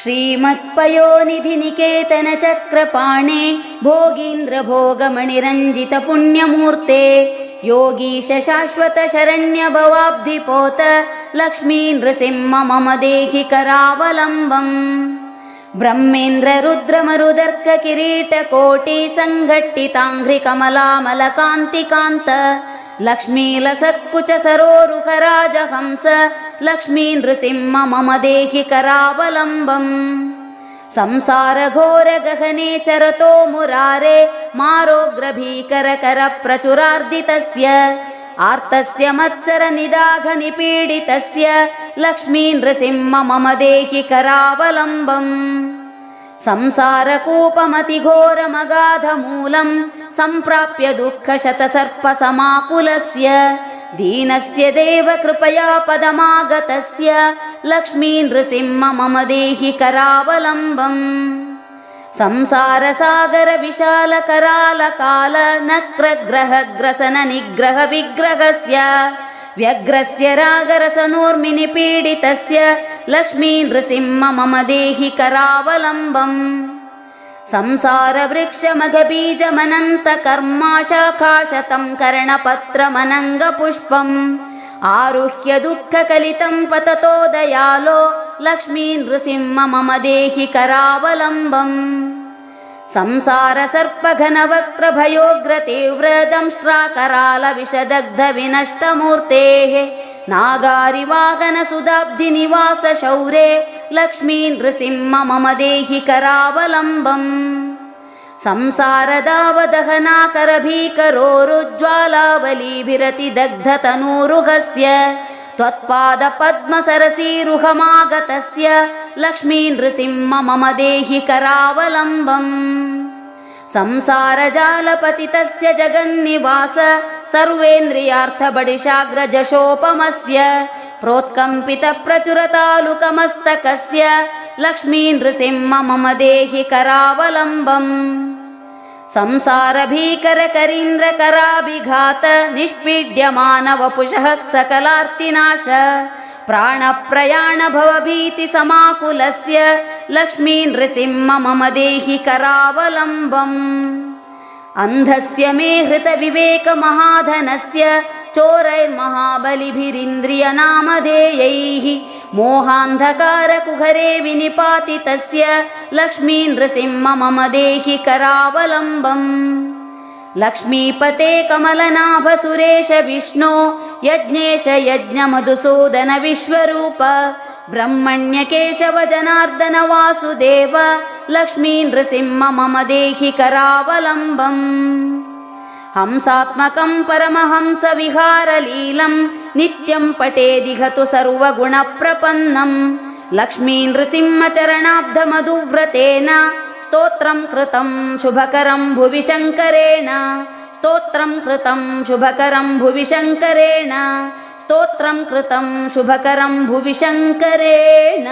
श्रीमत्पयोनिधिनिकेतनचक्रपाणे भोगीन्द्रभोगमणिरञ्जितपुण्यमूर्ते योगीश शाश्वत शरण्यभवाब्धिपोत लक्ष्मी नृसिंह मम देहि करावलम्बम् ब्रह्मेन्द्र रुद्रमरुदर्क किरीटकोटि सङ्घट्टिताङ्घ्रिकमलामलकान्तिकान्त लक्ष्मीलसत्कुच सरोरुहराजहंस लक्ष्मी नृसिंह मम देहि करावलम्बम् संसारघोरगहने चरतो मुरारे मारोग्रभीकरकरप्रचुरार्दितस्य। आर्तस्य मत्सरनिदाघनिपीडितस्य लक्ष्मी नृसिंह मम देहि करावलम्बम् संसारकूपमतिघोरमगाधमूलं सम्प्राप्य दुःखशतसर्पसमाकुलस्य दीनस्य देव कृपया पदमागतस्य लक्ष्मी नृसिंह मम देहि करावलम्बम्। संसारसागरविशालकरालकाल नक्रग्रहग्रसननिग्रहविग्रहस्य व्यग्रस्य रागरसनोर्मिनिपीडितस्य लक्ष्मी नृसिंह मम देहि करावलम्बम् संसारवृक्षमघबीजमनन्तकर्माशाखाशतं कर्णपत्रमनङ्गपुष्पम्। आरुह्य दुःखकलितं पततो दयालो लक्ष्मी नृसिंह मम देहि करावलम्बम् संसारसर्पघनवक्त्रभयोग्रतीव्रदंष्ट्राकरालविषदग्धविनष्टमूर्तेः नागारिवागनसुदाब्धिनिवासशौरे लक्ष्मी नृसिंह मम देहि करावलम्बम् संसारदावदहनाकरभीकरोरुज्ज्वालावलीभिरतिदग्धतनूरुहस्य। त्वत्पादपद्मसरसीरुहमागतस्य लक्ष्मी नृसिंह मम देहि करावलम्बम् संसारजालपतितस्य जगन्निवास सर्वेन्द्रियार्थबडिशाग्रजशोपमस्य प्रोत्कम्पितप्रचुरतालुकमस्तकस्य लक्ष्मी नृसिंह मम देहि करावलम्बम् संसारभीकरकरीन्द्रकराभिघात निष्पीड्यमानवपुषः सकलार्तिनाश प्राणप्रयाणभवभीतिसमाकुलस्य लक्ष्मी नृसिंह मम देहि करावलम्बम् अन्धस्य मे हृतविवेकमहाधनस्य चोरैर्महाबलिभिरिन्द्रियनामधेयैः मोहान्धकारकुहरे विनिपातितस्य लक्ष्मी नृसिंह मम देहि करावलम्बम् लक्ष्मीपते कमलनाभ सुरेश विष्णो यज्ञेश यज्ञमधुसूदन विश्वरूप ब्रह्मण्यकेशव जनार्दन वासुदेव लक्ष्मी नृसिंह मम देहि करावलम्बम् हंसात्मकं परमहंसविहारलीलं नित्यं पटेदिघतु सर्वगुणप्रपन्नं। लक्ष्मी नृसिंहचरणाब्धमधुव्रतेन स्तोत्रं कृतं शुभकरं भुवि शङ्करेण स्तोत्रं कृतं शुभकरं भुवि शङ्करेण स्तोत्रं कृतं शुभकरं भुवि शङ्करेण